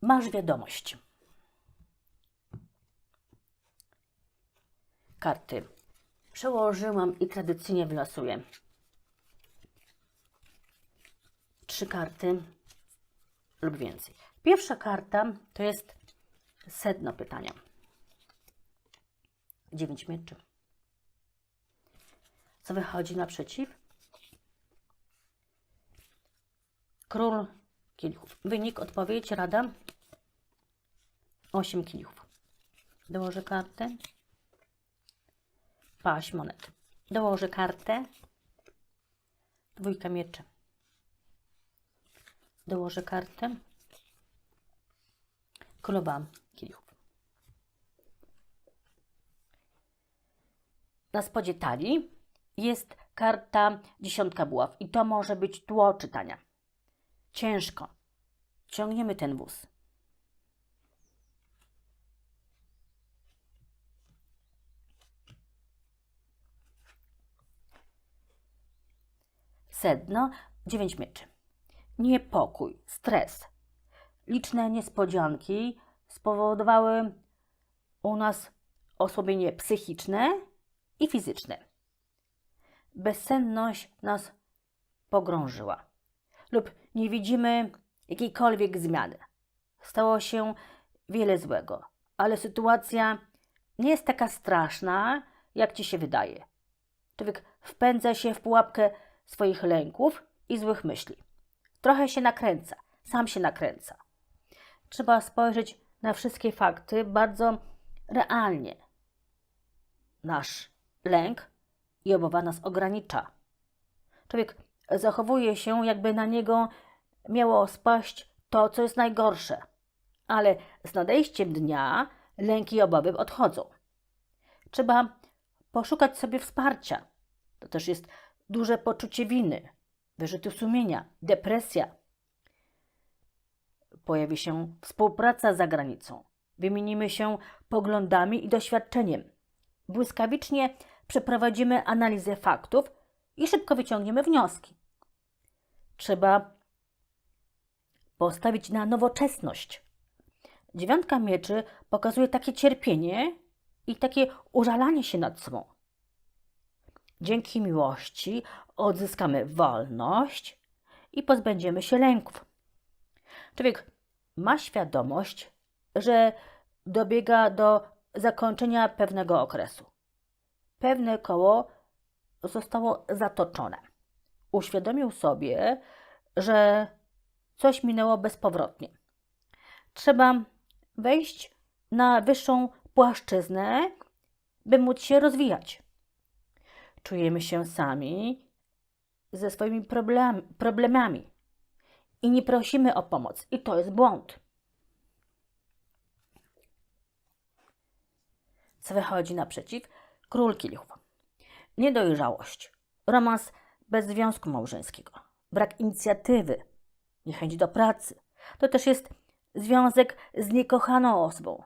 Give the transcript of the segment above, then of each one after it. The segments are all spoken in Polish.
Masz wiadomość. Karty. Przełożyłam i tradycyjnie wylosuję. Trzy karty lub więcej. Pierwsza karta to jest sedno pytania. Dziewięć mieczy. Co wychodzi naprzeciw? Król kielichów. Wynik, odpowiedź, rada. Osiem kielichów. Dołożę kartę. Paść monet. Dołożę kartę. Dwójka mieczy. Dołożę kartę. Królowa kielichów. Na spodzie talii jest karta dziesiątka buław i to może być tło czytania. Ciężko. Ciągniemy ten wóz. Sedno, dziewięć mieczy. Niepokój, stres. Liczne niespodzianki spowodowały u nas osłabienie psychiczne i fizyczne. Bezsenność nas pogrążyła lub nie widzimy jakiejkolwiek zmiany. Stało się wiele złego, ale sytuacja nie jest taka straszna, jak ci się wydaje. Człowiek wpędza się w pułapkę swoich lęków i złych myśli. Trochę się nakręca, sam się nakręca. Trzeba spojrzeć na wszystkie fakty bardzo realnie. Nasz lęk i obawa nas ogranicza. Człowiek zachowuje się, jakby na niego miało spaść to, co jest najgorsze. Ale z nadejściem dnia lęki i obawy odchodzą. Trzeba poszukać sobie wsparcia. To też jest duże poczucie winy, wyrzuty sumienia, depresja. Pojawi się współpraca za granicą. Wymienimy się poglądami i doświadczeniem. Błyskawicznie przeprowadzimy analizę faktów i szybko wyciągniemy wnioski. Trzeba postawić na nowoczesność. Dziewiątka mieczy pokazuje takie cierpienie i takie użalanie się nad sobą. Dzięki miłości odzyskamy wolność i pozbędziemy się lęków. Człowiek ma świadomość, że dobiega do zakończenia pewnego okresu. Pewne koło zostało zatoczone. Uświadomił sobie, że coś minęło bezpowrotnie. Trzeba wejść na wyższą płaszczyznę, by móc się rozwijać. Czujemy się sami ze swoimi problem, problemami i nie prosimy o pomoc, i to jest błąd. Co wychodzi naprzeciw? Król kielichów. Niedojrzałość, romans bez związku małżeńskiego, brak inicjatywy, niechęć do pracy. To też jest związek z niekochaną osobą,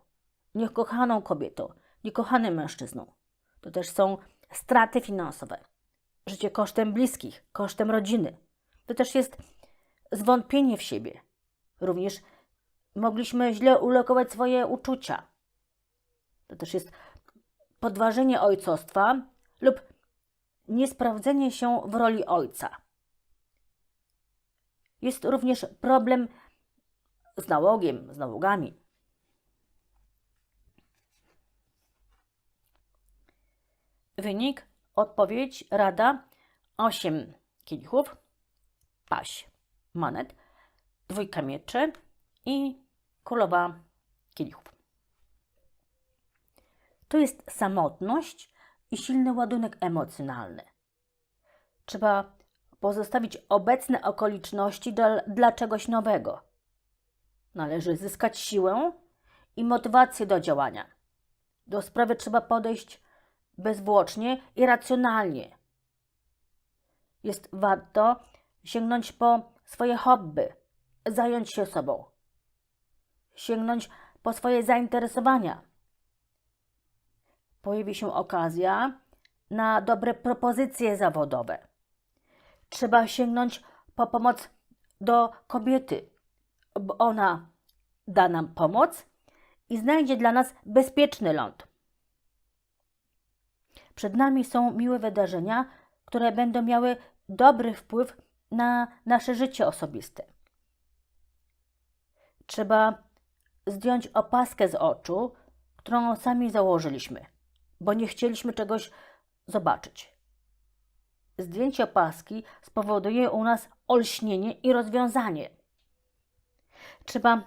niekochaną kobietą, niekochanym mężczyzną. To też są straty finansowe, życie kosztem bliskich, kosztem rodziny. To też jest zwątpienie w siebie. Również mogliśmy źle ulokować swoje uczucia. To też jest podważenie ojcostwa lub niesprawdzenie się w roli ojca. Jest również problem z nałogiem, z nałogami. Wynik, odpowiedź, rada 8 kielichów, paś monet, dwójka mieczy i królowa kielichów. To jest samotność i silny ładunek emocjonalny. Trzeba pozostawić obecne okoliczności dla, dla czegoś nowego. Należy zyskać siłę i motywację do działania. Do sprawy trzeba podejść bezwłocznie i racjonalnie. Jest warto sięgnąć po swoje hobby, zająć się sobą, sięgnąć po swoje zainteresowania. Pojawi się okazja na dobre propozycje zawodowe. Trzeba sięgnąć po pomoc do kobiety, bo ona da nam pomoc i znajdzie dla nas bezpieczny ląd. Przed nami są miłe wydarzenia, które będą miały dobry wpływ na nasze życie osobiste. Trzeba zdjąć opaskę z oczu, którą sami założyliśmy, bo nie chcieliśmy czegoś zobaczyć. Zdjęcie opaski spowoduje u nas olśnienie i rozwiązanie. Trzeba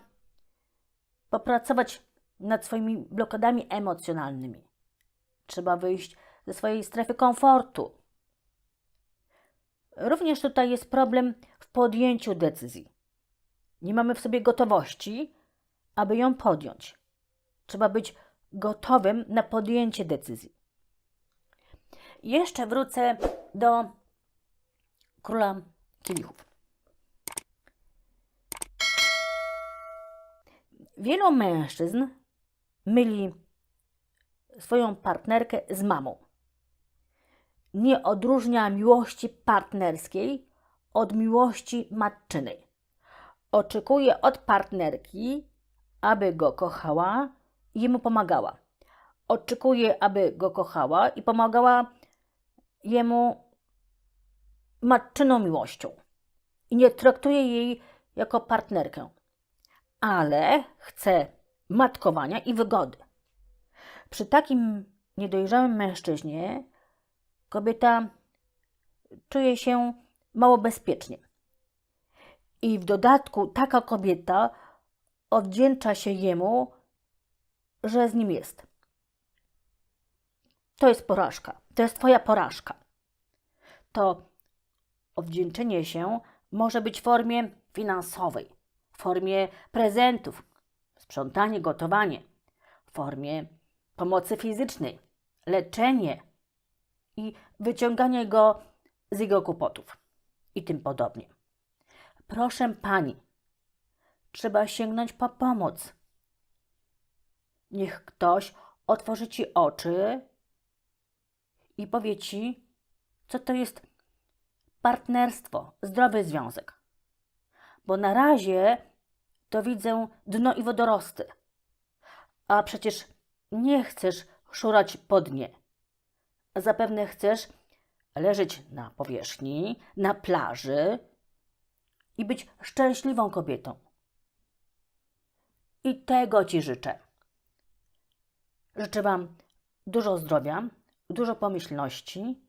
popracować nad swoimi blokadami emocjonalnymi. Trzeba wyjść ze swojej strefy komfortu. Również tutaj jest problem w podjęciu decyzji. Nie mamy w sobie gotowości, aby ją podjąć. Trzeba być gotowym na podjęcie decyzji. Jeszcze wrócę do króla kielichów. Wielu mężczyzn myli swoją partnerkę z mamą. Nie odróżnia miłości partnerskiej od miłości matczynej. Oczekuje od partnerki, aby go kochała i jemu pomagała. Oczekuje, aby go kochała i pomagała jemu matczyną miłością. I nie traktuje jej jako partnerkę, ale chce matkowania i wygody. Przy takim niedojrzałym mężczyźnie kobieta czuje się mało bezpiecznie. I w dodatku taka kobieta odwdzięcza się jemu, że z nim jest. To jest porażka. To jest Twoja porażka. To odwdzięczenie się może być w formie finansowej, w formie prezentów, sprzątanie, gotowanie, w formie pomocy fizycznej, leczenie i wyciąganie go z jego kłopotów i tym podobnie. Proszę pani, trzeba sięgnąć po pomoc. Niech ktoś otworzy ci oczy i powie ci, co to jest partnerstwo, zdrowy związek. Bo na razie to widzę dno i wodorosty. A przecież nie chcesz szurać po dnie. Zapewne chcesz leżeć na powierzchni, na plaży i być szczęśliwą kobietą. I tego Ci życzę. Życzę Wam dużo zdrowia, dużo pomyślności,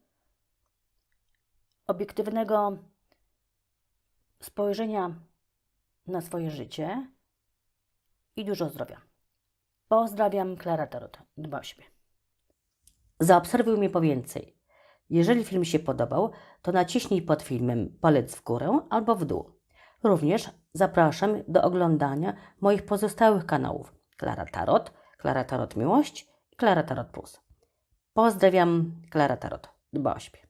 obiektywnego spojrzenia na swoje życie i dużo zdrowia. Pozdrawiam, Klara Tarot. Dba o siebie. Zaobserwuj mnie po więcej. Jeżeli film się podobał, to naciśnij pod filmem palec w górę albo w dół. Również zapraszam do oglądania moich pozostałych kanałów Klara Tarot, Klara Tarot Miłość i Klara Tarot Plus. Pozdrawiam, Klara Tarot. Dba o siebie.